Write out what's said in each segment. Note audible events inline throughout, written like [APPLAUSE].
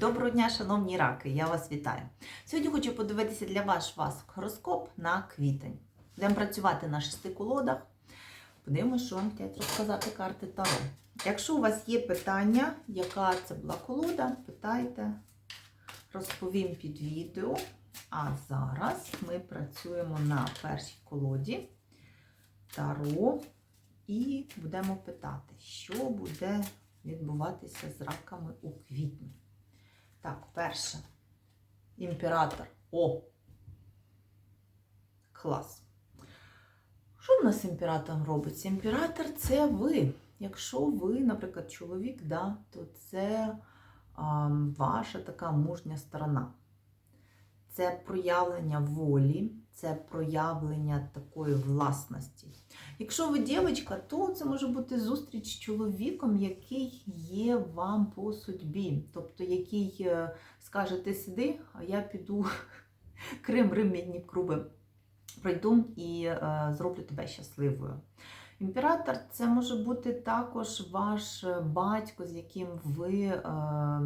Доброго дня, шановні раки! Я вас вітаю. Сьогодні хочу подивитися для вас вас гороскоп на квітень. Будемо працювати на шести колодах. Подивимося, що вам хочуть розказати карти Таро. Якщо у вас є питання, яка це була колода, питайте, розповім під відео. А зараз ми працюємо на першій колоді Таро і будемо питати, що буде відбуватися з раками у квітні. Так, перше. Імператор. О! Клас. Що в нас імператор робиться? Імператор це ви. Якщо ви, наприклад, чоловік, да, то це а, ваша така мужня сторона. Це проявлення волі, це проявлення такої власності. Якщо ви дівчинка, то це може бути зустріч з чоловіком, який є вам по судьбі. Тобто, який е, скаже, ти сиди, а я піду [LAUGHS] Крим, Рим, Мідні Круби пройду і е, зроблю тебе щасливою. Імператор це може бути також ваш батько, з яким ви е,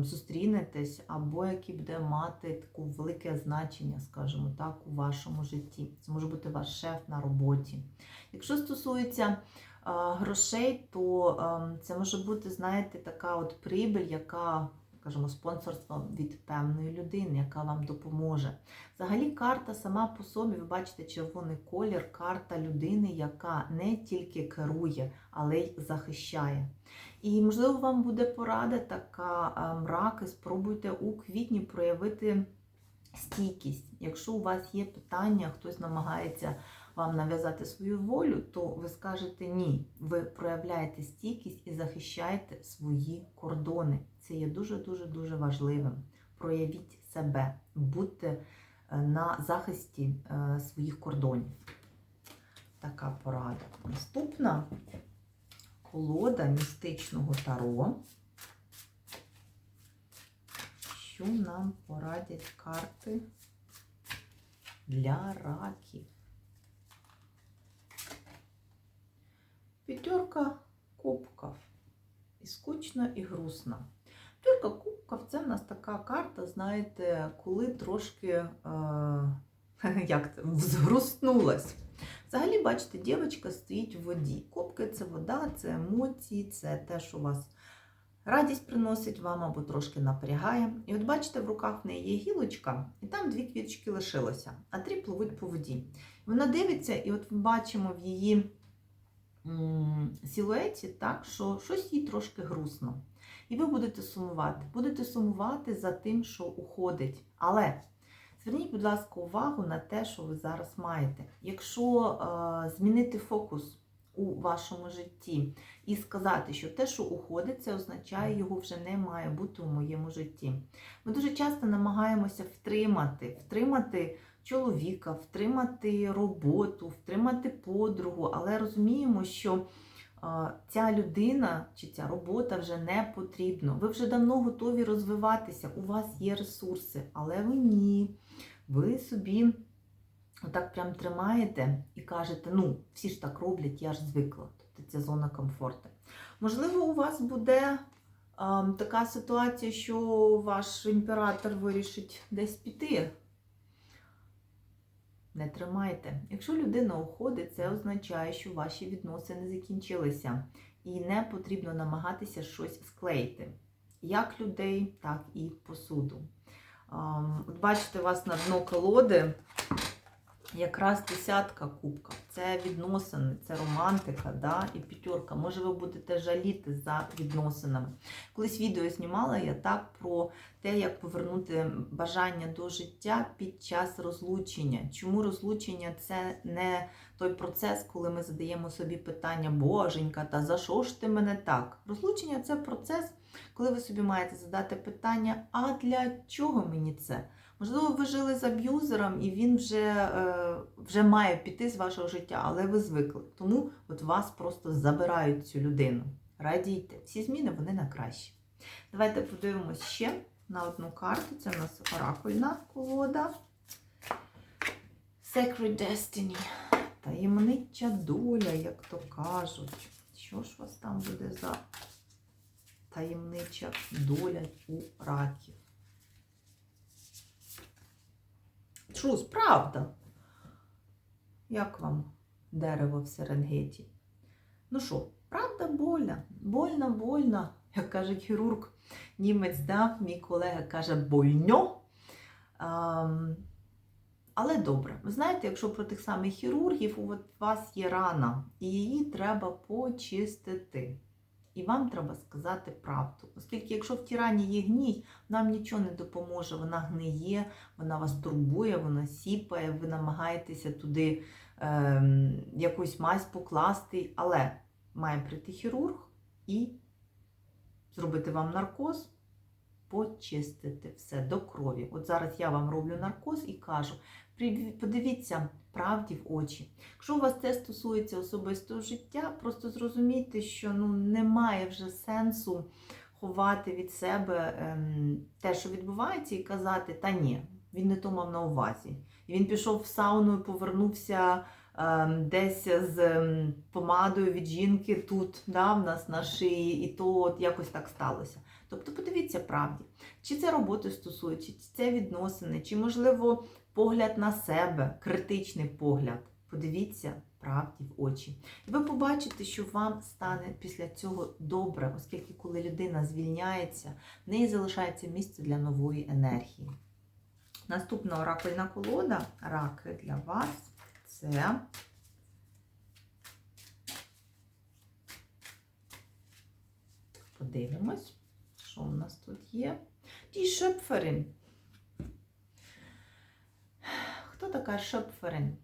зустрінетесь, або який буде мати таку велике значення, скажімо так, у вашому житті. Це може бути ваш шеф на роботі. Якщо стосується е, грошей, то е, це може бути, знаєте, така от прибиль, яка, скажімо, спонсорство від певної людини, яка вам допоможе. Взагалі, карта сама по собі, ви бачите червоний колір, карта людини, яка не тільки керує, але й захищає. І, можливо, вам буде порада така мрак, спробуйте у квітні проявити стійкість. Якщо у вас є питання, хтось намагається вам нав'язати свою волю, то ви скажете ні. Ви проявляєте стійкість і захищаєте свої кордони. Це є дуже-дуже дуже важливим. Проявіть себе, будьте е, на захисті е, своїх кордонів. Така порада. Наступна колода містичного таро. Що нам порадять карти для раків? П'ятерка кубків. І скучно, і грустно. П'ятерка кубків це в нас така карта, знаєте, коли трошки е, [LAUGHS] як це, взгрустнулась. Взагалі, бачите, дівчинка стоїть в воді. Кубки це вода, це емоції, це те, що вас радість приносить вам або трошки напрягає. І от бачите, в руках в неї є гілочка, і там дві квіточки лишилося, а три пливуть по воді. Вона дивиться, і от ми бачимо в її силуеті, так, що щось їй трошки грустно. І ви будете сумувати. Будете сумувати за тим, що уходить. Але зверніть, будь ласка, увагу на те, що ви зараз маєте. Якщо е, змінити фокус у вашому житті і сказати, що те, що уходить, це означає, його вже не має бути у моєму житті. Ми дуже часто намагаємося втримати, втримати чоловіка, втримати роботу, втримати подругу, але розуміємо, що ця людина чи ця робота вже не потрібна. Ви вже давно готові розвиватися, у вас є ресурси, але ви ні. Ви собі отак прям тримаєте і кажете, ну, всі ж так роблять, я ж звикла. Тобто це зона комфорту. Можливо, у вас буде а, така ситуація, що ваш імператор вирішить десь піти. Не тримайте. Якщо людина уходить, це означає, що ваші відносини закінчилися. І не потрібно намагатися щось склеїти. Як людей, так і посуду. Ам, От бачите, у вас на дно колоди якраз десятка кубка. Це відносини, це романтика, да? і п'ятерка. Може, ви будете жаліти за відносинами. Колись відео знімала я так про те, як повернути бажання до життя під час розлучення. Чому розлучення це не той процес, коли ми задаємо собі питання, Боженька, та за що ж ти мене так? Розлучення це процес, коли ви собі маєте задати питання, а для чого мені це? Можливо, ви жили з аб'юзером, і він вже е, вже має піти з вашого життя, але ви звикли. Тому от вас просто забирають цю людину. Радійте, всі зміни вони на краще. Давайте подивимось ще на одну карту. Це у нас оракульна колода. Sacred Destiny. Таємнича доля, як то кажуть. Що ж у вас там буде за таємнича доля у раків? Трус, правда. Як вам дерево в Серенгеті? Ну що, правда, больно? Больно, больно, як каже хірург німець, да? мій колега каже больно. Ам, але добре, ви знаєте, якщо про тих самих хірургів, у вас є рана, і її треба почистити. І вам треба сказати правду. Оскільки, якщо в тій рані є гній, нам нічого не допоможе. Вона гниє, вона вас турбує, вона сіпає, ви намагаєтеся туди ем, якусь мазь покласти, але має прийти хірург і зробити вам наркоз, почистити все до крові. От зараз я вам роблю наркоз і кажу: «Приві- подивіться правді в очі. Якщо у вас це стосується особистого життя, просто зрозумійте, що ну, немає вже сенсу ховати від себе ем, те, що відбувається, і казати, та ні, він не то мав на увазі. І він пішов в сауну і повернувся ем, десь з ем, помадою від жінки тут, да, в нас на шиї, і то от якось так сталося. Тобто подивіться правді, чи це роботи стосується, чи це відносини, чи, можливо, погляд на себе, критичний погляд. Подивіться правді в очі. І ви побачите, що вам стане після цього добре, оскільки коли людина звільняється, в неї залишається місце для нової енергії. Наступна оракульна колода раки для вас це подивимось, що у нас тут є. Ті Шепферин. Хто така Шепферин?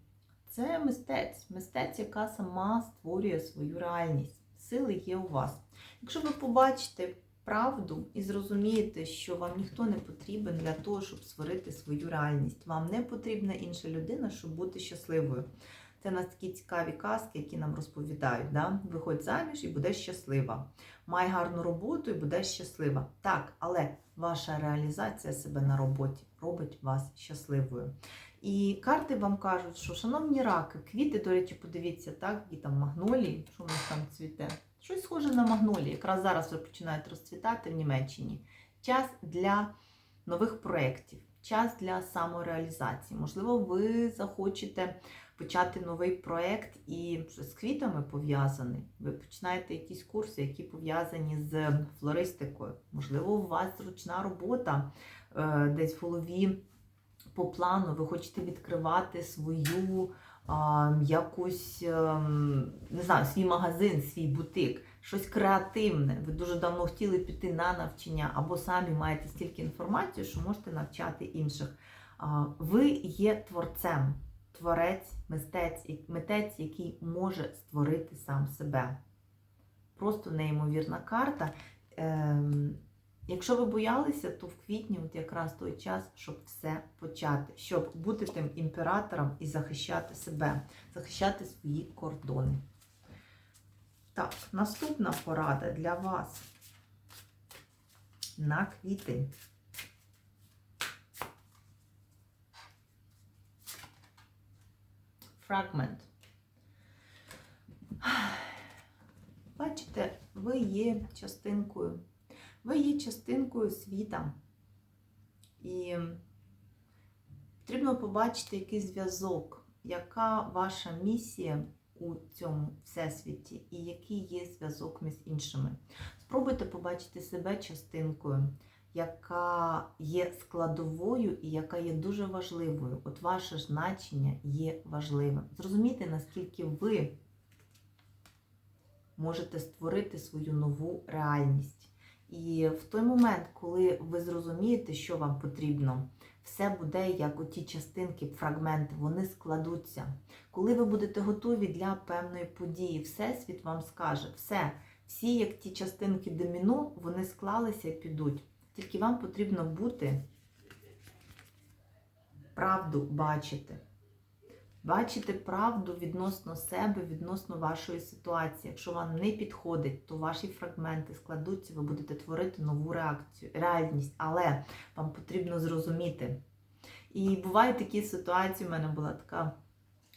Це мистець, мистець, яка сама створює свою реальність. Сили є у вас. Якщо ви побачите правду і зрозумієте, що вам ніхто не потрібен для того, щоб створити свою реальність, вам не потрібна інша людина, щоб бути щасливою. Це нас такі цікаві казки, які нам розповідають. Да? Виходь заміж і будеш щаслива. Май гарну роботу і будеш щаслива. Так, але ваша реалізація себе на роботі робить вас щасливою. І карти вам кажуть, що, шановні раки, квіти, до речі, подивіться, так, які там магнолії, що в нас там цвіте. Щось схоже на магнолії. Якраз зараз вже починають розцвітати в Німеччині. Час для нових проєктів, час для самореалізації. Можливо, ви захочете почати новий проєкт і з квітами пов'язаний. Ви починаєте якісь курси, які пов'язані з флористикою. Можливо, у вас зручна робота е, десь в голові по плану, ви хочете відкривати свою а, якусь, ем, не знаю, свій магазин, свій бутик, щось креативне. Ви дуже давно хотіли піти на навчання, або самі маєте стільки інформації, що можете навчати інших. А, ви є творцем, творець, мистець, митець, який може створити сам себе. Просто неймовірна карта. Якщо ви боялися, то в квітні от якраз той час, щоб все почати, щоб бути тим імператором і захищати себе, захищати свої кордони. Так, наступна порада для вас на квітень. Фрагмент. Бачите, ви є частинкою. Ви є частинкою світа. І потрібно побачити якийсь зв'язок, яка ваша місія у цьому всесвіті, і який є зв'язок між іншими. Спробуйте побачити себе частинкою, яка є складовою і яка є дуже важливою. От ваше значення є важливим. Зрозумійте, наскільки ви можете створити свою нову реальність. І в той момент, коли ви зрозумієте, що вам потрібно, все буде як оті частинки, фрагменти, вони складуться. Коли ви будете готові для певної події, Всесвіт вам скаже, все, всі, як ті частинки доміно, вони склалися і підуть. Тільки вам потрібно бути, правду бачити. Бачите правду відносно себе, відносно вашої ситуації. Якщо вам не підходить, то ваші фрагменти складуться, ви будете творити нову реакцію, реальність, але вам потрібно зрозуміти. І бувають такі ситуації, в мене була така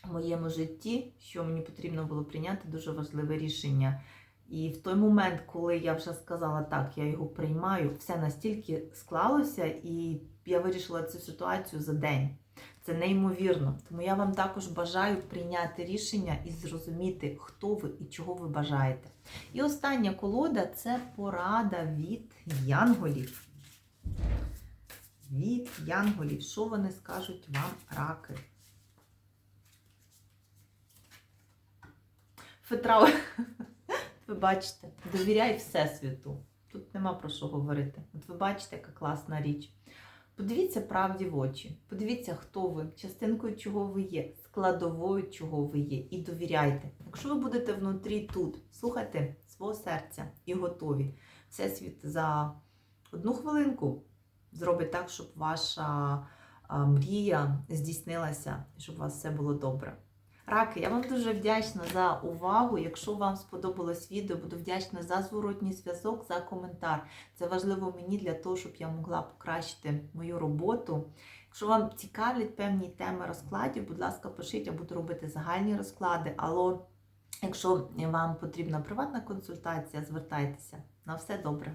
в моєму житті, що мені потрібно було прийняти дуже важливе рішення. І в той момент, коли я вже сказала так, я його приймаю, все настільки склалося, і я вирішила цю ситуацію за день. Це неймовірно. Тому я вам також бажаю прийняти рішення і зрозуміти, хто ви і чого ви бажаєте. І остання колода це порада від янголів. Від янголів. Що вони скажуть вам, раки? Фетра, ви бачите, довіряй Всесвіту. Тут нема про що говорити. От ви бачите, яка класна річ. Подивіться правді в очі. Подивіться, хто ви, частинкою чого ви є, складовою чого ви є, і довіряйте. Якщо ви будете внутрі тут, слухайте свого серця і готові. Всесвіт за одну хвилинку зробить так, щоб ваша мрія здійснилася, щоб у вас все було добре. Раки, я вам дуже вдячна за увагу. Якщо вам сподобалось відео, буду вдячна за зворотній зв'язок, за коментар. Це важливо мені для того, щоб я могла покращити мою роботу. Якщо вам цікавлять певні теми розкладів, будь ласка, пишіть, я буду робити загальні розклади. Але якщо вам потрібна приватна консультація, звертайтеся. На все добре.